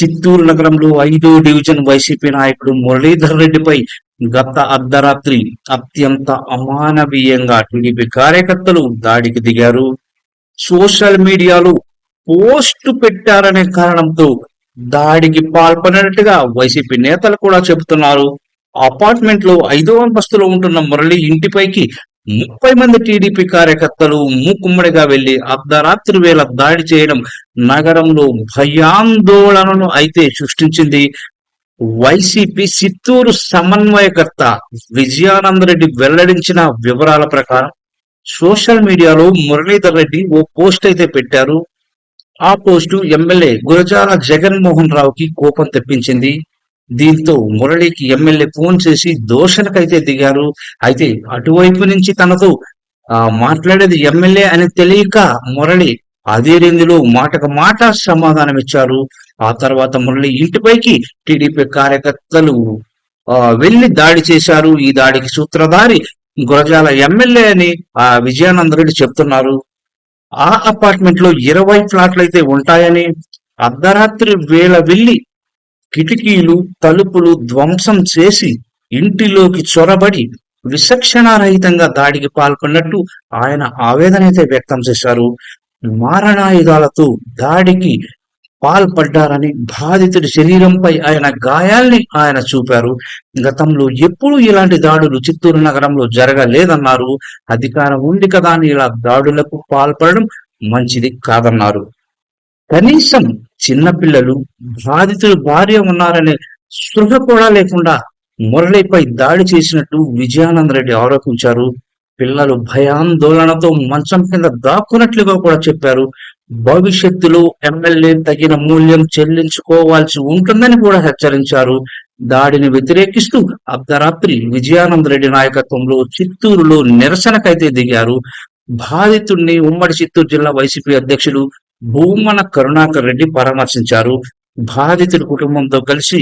చిత్తూరు నగరంలో ఐదో division YCP నాయకుడు మురళీధర్ రెడ్డిపై గత అర్ధరాత్రి అత్యంత అమానవీయంగా టీడీపీ కార్యకర్తలు దాడికి దిగారు. సోషల్ మీడియాలో పోస్టు పెట్టారనే కారణంతో దాడికి పాల్పడినట్టుగా వైసీపీ నేతలు కూడా చెబుతున్నారు. అపార్ట్మెంట్లో ఐదో అంతస్తులో ఉంటున్న మురళి ఇంటిపైకి ముప్పై మంది టీడీపీ కార్యకర్తలు మూకుమ్మడిగా వెళ్ళి అర్ధరాత్రి వేళ దాడి చేయడం నగరంలో భయాందోళనను అయితే సృష్టించింది వైసీపీ చిత్తూరు సమన్వయకర్త విజయానందరెడ్డి వెల్లడించిన వివరాల ప్రకారం సోషల్ మీడియాలో మురళీధర్ రెడ్డి ఓ పోస్ట్ అయితే పెట్టారు. ఆ పోస్టు ఎమ్మెల్యే గురజాల జగన్మోహన్ రావుకి కోపం తెప్పించింది. దీంతో మురళికి ఎమ్మెల్యే ఫోన్ చేసి దోషణకైతే దిగారు. అయితే అటువైపు నుంచి తనతో ఆ మాట్లాడేది ఎమ్మెల్యే అని తెలియక మురళి అదే రేంజ్లో మాటకు మాట సమాధానం ఇచ్చారు ఆ తర్వాత మురళి ఇంటిపైకి టీడీపీ కార్యకర్తలు ఆ వెళ్ళి దాడి చేశారు. ఈ దాడికి సూత్రధారి గురజాల ఎమ్మెల్యే అని ఆ విజయానంద రెడ్డి చెప్తున్నారు. ఆ అపార్ట్మెంట్లో ఇరవై ఫ్లాట్లు అయితే ఉంటాయని అర్ధరాత్రి వేళ వెళ్ళి కిటికీలు తలుపులు ధ్వంసం చేసి ఇంటిలోకి చొరబడి విచక్షణారహితంగా దాడికి పాల్పడినట్టు ఆయన ఆవేదన అయితే వ్యక్తం చేశారు. మారణాయుధాలతో దాడికి పాల్పడ్డారని బాధితుడి శరీరంపై ఆయన గాయాల్ని ఆయన చూపారు. గతంలో ఎప్పుడూ ఇలాంటి దాడులు చిత్తూరు నగరంలో జరగలేదన్నారు. అధికారం ఉంది కదా అని ఇలా దాడులకు పాల్పడడం మంచిది కాదన్నారు. కనీసం చిన్నపిల్లలు బాధితులు భార్య ఉన్నారనే స్పృహ కూడా లేకుండా మురళిపై దాడి చేసినట్టు విజయానంద రెడ్డి ఆరోపించారు. పిల్లలు భయాందోళనతో మంచం కింద దాక్కున్నట్లుగా కూడా చెప్పారు. భవిష్యత్తులో ఎమ్మెల్యే తగిన మూల్యం చెల్లించుకోవాల్సి ఉంటుందని కూడా హెచ్చరించారు. దాడిని వ్యతిరేకిస్తూ అర్ధరాత్రి విజయానంద రెడ్డి నాయకత్వంలో చిత్తూరులో నిరసనకైతే దిగారు. బాధితుడిని ఉమ్మడి చిత్తూరు జిల్లా వైసీపీ అధ్యక్షులు భూమన కరుణాకర్ రెడ్డి పరామర్శించారు. బాధితుడి కుటుంబంతో కలిసి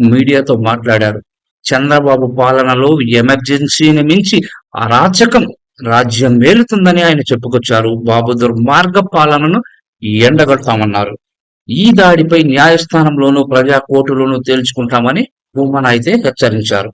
మీడియాతో మాట్లాడారు. చంద్రబాబు పాలనలో ఎమర్జెన్సీని మించి అరాచకం రాజ్యం మేలుతుందని ఆయన చెప్పుకొచ్చారు. బాబు దుర్మార్గ పాలనను ఎండగడతామన్నారు. ఈ దాడిపై న్యాయస్థానంలోనూ ప్రజా కోర్టులోనూ తేల్చుకుంటామని భూమన అయితే హెచ్చరించారు.